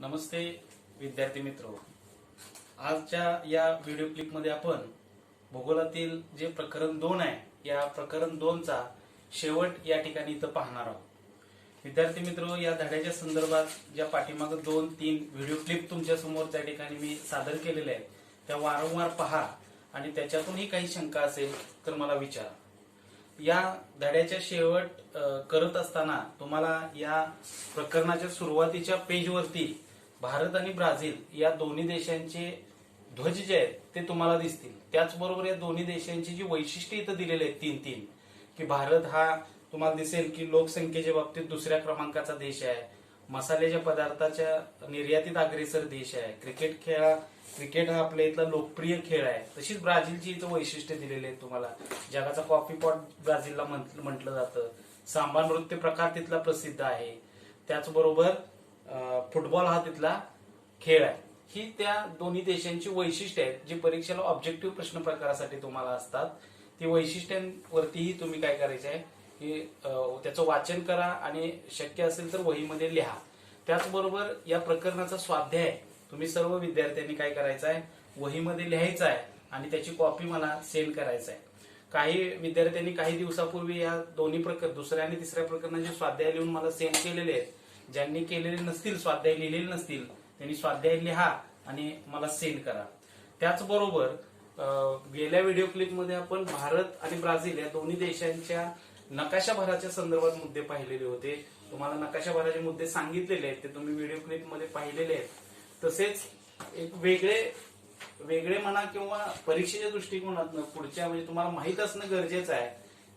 नमस्ते विद्यार्थी मित्र. आजच्या या व्हिडिओ क्लिपमध्ये आपण भूगोलातील जे प्रकरण दोन आहे या प्रकरण दोनचा शेवट या ठिकाणी इथं पाहणार आहोत. विद्यार्थी मित्र या धड्याच्या संदर्भात ज्या पाठीमागं दोन तीन व्हिडिओ क्लिप तुमच्यासमोर त्या ठिकाणी मी सादर केलेल्या आहेत त्या वारंवार पहा आणि त्याच्यातूनही काही शंका असेल तर मला विचारा. या धड्याच्या शेवट करत असताना तुम्हाला या प्रकरणाच्या सुरुवातीच्या पेजवरती भारत आणि ब्राझील या दोन्ही देशांचे ध्वज जे आहेत ते तुम्हाला दिसतील. त्याचबरोबर या दोन्ही देशांची जी वैशिष्ट्ये इथं दिलेली आहेत तीन तीन की भारत हा तुम्हाला दिसेल की लोकसंख्येच्या बाबतीत दुसऱ्या क्रमांकाचा देश आहे. मसाल्याच्या पदार्थाच्या निर्यातीत अग्रेसर देश आहे. क्रिकेट खेळा क्रिकेट हा आपल्या इथला लोकप्रिय खेळ आहे. तशीच ब्राझीलची इथं वैशिष्ट्य दिलेली आहेत तुम्हाला. जगाचा कॉफी पॉट ब्राझीलला म्हटलं जातं. सांबा नृत्य प्रकार तिथला प्रसिद्ध आहे. त्याचबरोबर फुटबॉल हा तिथला खेळ आहे. ही त्या दोन्ही देशांची वैशिष्ट्य आहेत जी परीक्षेला ऑब्जेक्टिव्ह प्रश्न प्रकारासाठी तुम्हाला असतात. ती वैशिष्ट्यांवरतीही तुम्ही काय करायचं आहे? की त्याचं वाचन करा आणि शक्य असेल तर वहीमध्ये लिहा. त्याचबरोबर या प्रकरणाचा स्वाध्याय तुम्ही सर्व विद्यार्थ्यांनी काय करायचं आहे? वहीमध्ये लिहायचं आहे आणि त्याची कॉपी मला सेंड करायचं आहे. काही विद्यार्थ्यांनी काही दिवसापूर्वी या दोन्ही प्रकार दुसऱ्या आणि तिसऱ्या प्रकरणाचे स्वाध्याय लिहून मला सेंड केलेले आहेत. ज्यांनी केलेले नसतील स्वाध्याय लिहिलेले नसतील त्यांनी स्वाध्याय लिहा आणि मला सेंड करा. त्याचबरोबर गेल्या व्हिडिओ क्लिपमध्ये आपण भारत आणि ब्राझील या दोन्ही देशांच्या नकाशाभराच्या संदर्भात मुद्दे पाहिलेले होते. तुम्हाला नकाशाभराचे मुद्दे सांगितलेले आहेत ते तुम्ही व्हिडिओ क्लिपमध्ये पाहिलेले आहेत. तसेच एक वेगळे वेगळे म्हणा किंवा परीक्षेच्या दृष्टिकोनातनं पुढच्या म्हणजे तुम्हाला माहीत असणं गरजेचं आहे.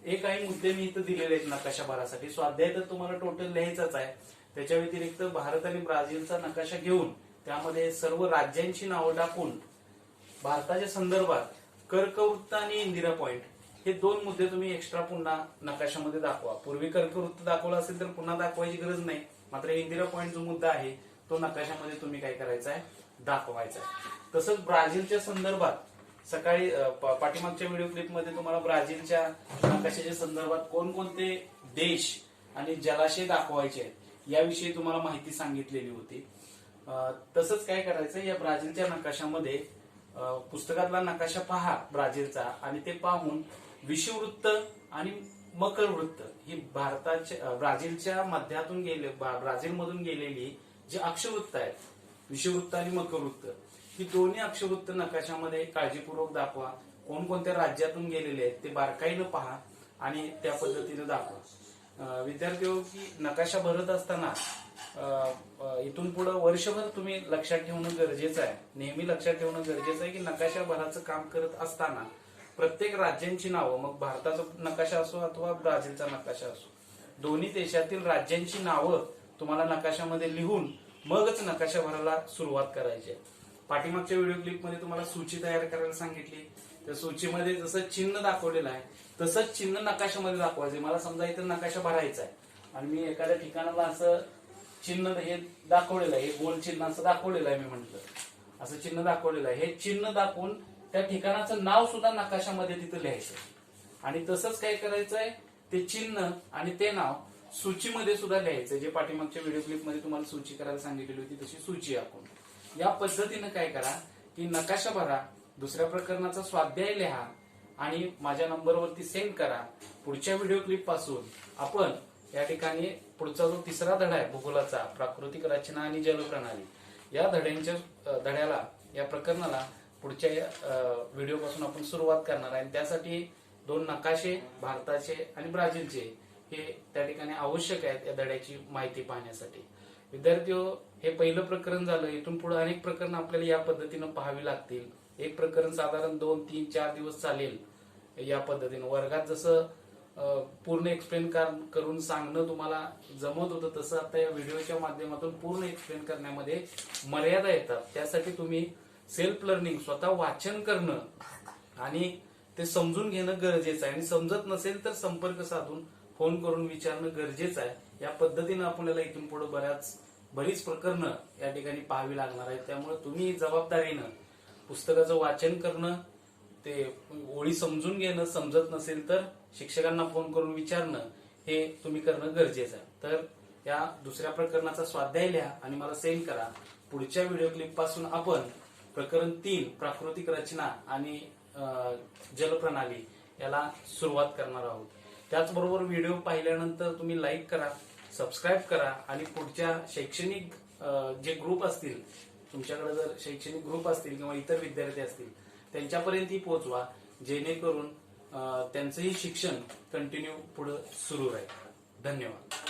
एक काही मुद्दे मी इथं दिलेले आहेत नकाशाभरासाठी. स्वाध्याय तर तुम्हाला टोटल लिहायचाच आहे. त्याच्या व्यतिरिक्त भारत आणि ब्राझीलचा नकाशा घेऊन त्यामध्ये सर्व राज्यांची नावं टाकून भारताच्या संदर्भात कर्कवृत्त आणि इंदिरा पॉइंट हे दोन मुद्दे तुम्ही एक्स्ट्रा पुन्हा नकाशामध्ये दाखवा. पूर्वी कर्कवृत्त दाखवलं असेल तर पुन्हा दाखवायची गरज नाही. मात्र इंदिरा पॉइंट जो मुद्दा आहे तो नकाशामध्ये तुम्ही काय करायचा आहे? दाखवायचा आहे. तसंच ब्राझीलच्या संदर्भात सकाळी पाठीमागच्या व्हिडिओ क्लिपमध्ये तुम्हाला ब्राझीलच्या नकाशाच्या संदर्भात कोणकोणते देश आणि जलाशय दाखवायचे आहेत याविषयी तुम्हाला माहिती सांगितलेली होती. तसंच काय करायचं या ब्राझीलच्या नकाशामध्ये पुस्तकातला नकाशा पहा ब्राझीलचा आणि ते पाहून विषुववृत्त आणि मकर वृत्त ही भारताच्या ब्राझीलच्या मध्यातून गेले ब्राझीलमधून गेलेली जी अक्षवृत्त आहेत विषुववृत्त आणि मकर वृत्त ही दोन्ही अक्षवृत्त नकाशामध्ये काळजीपूर्वक दाखवा. कोणकोणत्या राज्यातून गेलेले आहेत ते बारकाईनं पहा आणि त्या पद्धतीनं दाखवा. विद्यार्थी हो की नकाशा भरत असताना इथून पुढे वर्षभर तुम्ही लक्षात ठेवणं गरजेचं आहे. नेहमी लक्षात ठेवणं गरजेचं आहे की नकाशा भराचं काम करत असताना प्रत्येक राज्यांची नावं मग भारताचा नकाशा असो अथवा ब्राझीलचा नकाशा असो. दोन्ही देशातील राज्यांची नावं तुम्हाला नकाशामध्ये लिहून मगच नकाशा भरायला सुरुवात करायची आहे. पाठीमागच्या व्हिडिओ क्लिपमध्ये तुम्हाला सूची तयार करायला सांगितली. त्या सूचीमध्ये जसं चिन्ह दाखवलेलं आहे तसंच चिन्ह नकाशामध्ये दाखवायचं मला समजा इथं नकाशा भरायचा आहे. आणि मी एखाद्या ठिकाणाला असं चिन्ह हे दाखवलेलं आहे हे गोल चिन्ह असं दाखवलेलं आहे मी म्हटलं. असं चिन्ह दाखवलेलं आहे. हे चिन्ह दाखवून त्या ठिकाणाचं नाव सुद्धा नकाशामध्ये तिथं लिहायचं. आणि तसंच काय करायचं आहे ते चिन्ह आणि ते नाव सूचीमध्ये सुद्धा लिहायचं जे पाठीमागच्या व्हिडिओ क्लिपमध्ये तुम्हाला सूची करायला सांगितलेली होती तशी सूची आखून या पद्धतीनं काय करा की नकाशा भरा दुसऱ्या प्रकरणाचा स्वाध्याय लिहा आणि माझ्या नंबरवरती सेंड करा. पुढच्या व्हिडिओ क्लिपपासून आपण या ठिकाणी पुढचा जो तिसरा धडा आहे भूगोलाचा प्राकृतिक रचना आणि जलप्रणाली या धड्यांच्या धड्याला या प्रकरणाला पुढच्या व्हिडिओपासून आपण सुरुवात करणार आहे. आणि त्यासाठी दोन नकाशे भारताचे आणि ब्राझीलचे हे त्या ठिकाणी आवश्यक आहेत या धड्याची माहिती पाहण्यासाठी. विद्यार्थी हे पहिलं प्रकरण झालं. इथून पुढे अनेक प्रकरण आपल्याला या पद्धतीनं पाहावी लागतील. एक प्रकरण साधारण दोन तीन चार दिवस चालेल या पद्धतीनं. वर्गात जसं पूर्ण एक्सप्लेन करून सांगणं तुम्हाला जमत होतं तसं आता या व्हिडिओच्या माध्यमातून पूर्ण एक्सप्लेन करण्यामध्ये मर्यादा येतात. त्यासाठी तुम्ही सेल्फ लर्निंग स्वतः वाचन करणं. आणि ते समजून घेणं गरजेचं आहे. आणि समजत नसेल तर संपर्क साधून फोन करून विचारणं गरजेचं आहे. या पद्धतीनं आपल्याला इथून पुढे बऱ्याच बरीच प्रकरणं या ठिकाणी पाहावी लागणार आहेत. त्यामुळे तुम्ही जबाबदारीनं पुस्तकाचं वाचन करणं ते ओळी समजून घेणं समजत नसेल तर शिक्षकांना फोन करून विचारणं हे तुम्ही करणं गरजेचं आहे. तर या दुसऱ्या प्रकरणाचा स्वाध्याय लिहा आणि मला सेंड करा. पुढच्या व्हिडिओ क्लिपपासून आपण प्रकरण तीन प्राकृतिक रचना आणि जलप्रणाली याला सुरुवात करणार आहोत. त्याचबरोबर व्हिडिओ पाहिल्यानंतर तुम्ही लाईक करा सबस्क्राईब करा आणि पुढच्या शैक्षणिक जे ग्रुप असतील तुमच्याकडे जर शैक्षणिक ग्रुप असतील किंवा इतर विद्यार्थी असतील त्यांच्यापर्यंत ही पोहोचवा जेणेकरून त्यांचंही शिक्षण कंटिन्यू पुढे सुरू राहील. धन्यवाद.